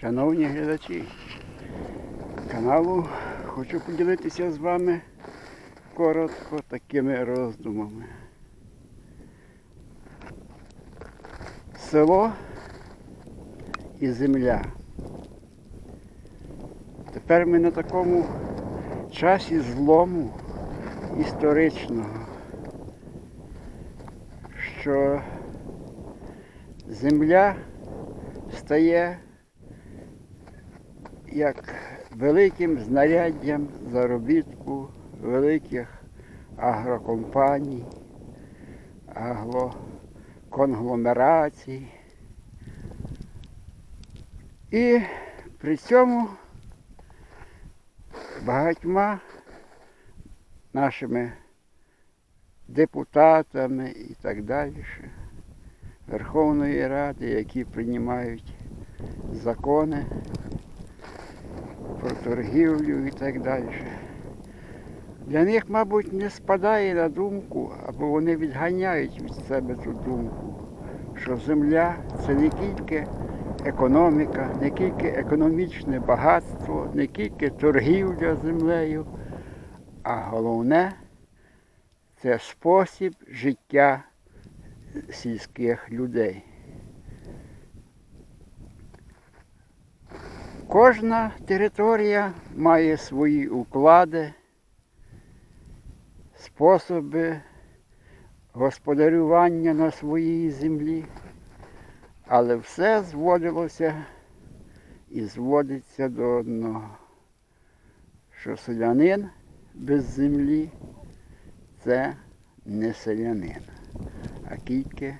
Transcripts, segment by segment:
Шановні глядачі каналу, хочу поділитися з вами коротко такими роздумами. Село і земля. Тепер ми на такому часі злому історичного, що земля стає як великим знаряддям заробітку великих агрокомпаній, аглоконгломерацій. І при цьому багатьма нашими депутатами і так далі Верховної Ради, які приймають закони про торгівлю і так далі. Для них, мабуть, не спадає на думку, або вони відганяють від себе ту думку, що земля це не тільки економіка, не тільки економічне багатство, не тільки торгівля землею, а головне це спосіб життя сільських людей. Кожна територія має свої уклади, способи господарювання на своїй землі, але все зводилося і зводиться до одного, що селянин без землі це не селянин, а тільки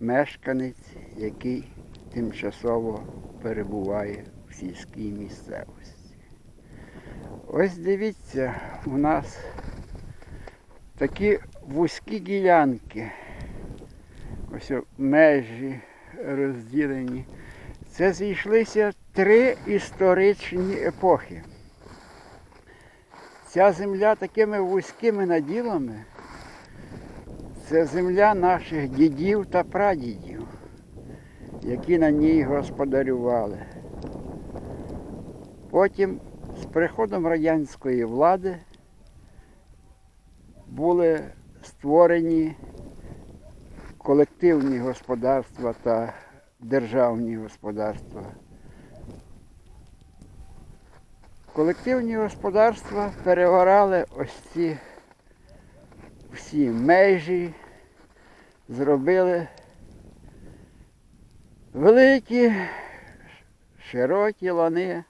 мешканець, який тимчасово перебуває сільській місцевості. Ось дивіться, у нас такі вузькі ділянки, ось межі розділені. Це зійшлися три історичні епохи. Ця земля такими вузькими наділами це земля наших дідів та прадідів, які на ній господарювали. Потім з приходом радянської влади були створені колективні господарства та державні господарства. Колективні господарства перегорали ось ці всі межі, зробили великі, широкі лани.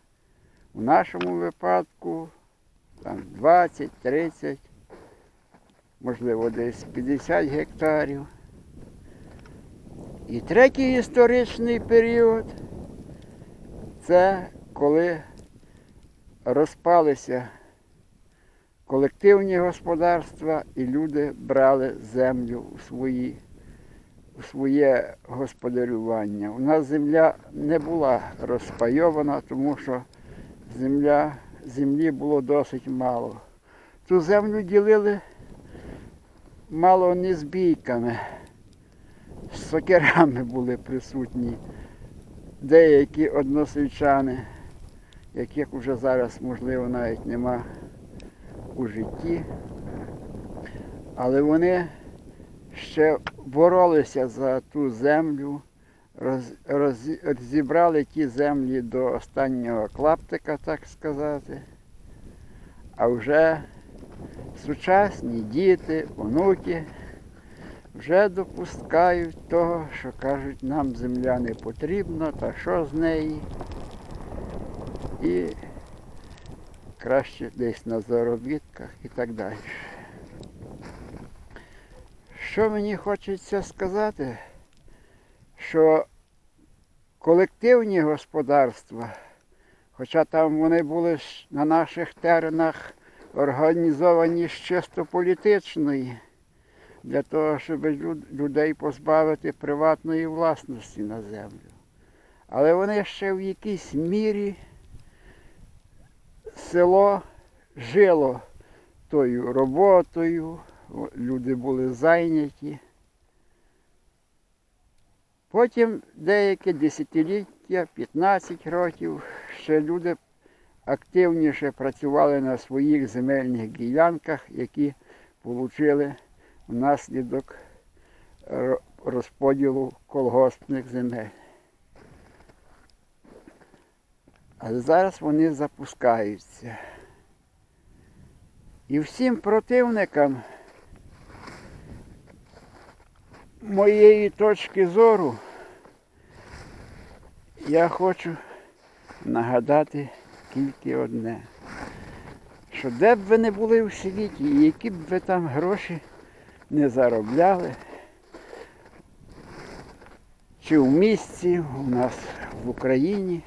В нашому випадку там 20, 30, можливо, десь 50 гектарів. І третій історичний період це коли розпалися колективні господарства і люди брали землю у, свої, у своє господарювання. У нас земля не була розпайована, тому що земля, землі було досить мало. Ту землю ділили мало не з бійками, з сокирами були присутні деякі односельчани, яких вже зараз, можливо, навіть нема у житті. Але вони ще боролися за ту землю, роз, роз, розібрали ті землі до останнього клаптика, так сказати. А вже сучасні діти, онуки вже допускають того, що кажуть, нам земля не потрібна, та що з неї. І краще десь на заробітках і так далі. Що мені хочеться сказати, що колективні господарства, хоча там вони були на наших теренах організовані з чисто політичної, для того, щоб людей позбавити приватної власності на землю. Але вони ще в якійсь мірі село жило тою роботою, люди були зайняті. Потім деяке десятиліття десятиліття, 15 років ще люди активніше працювали на своїх земельних ділянках, які отримали внаслідок розподілу колгоспних земель. Але зараз вони запускаються. І всім противникам моєї точки зору я хочу нагадати тільки одне. Що де б ви не були в світі, і які б ви там гроші не заробляли, чи в місті у нас в Україні,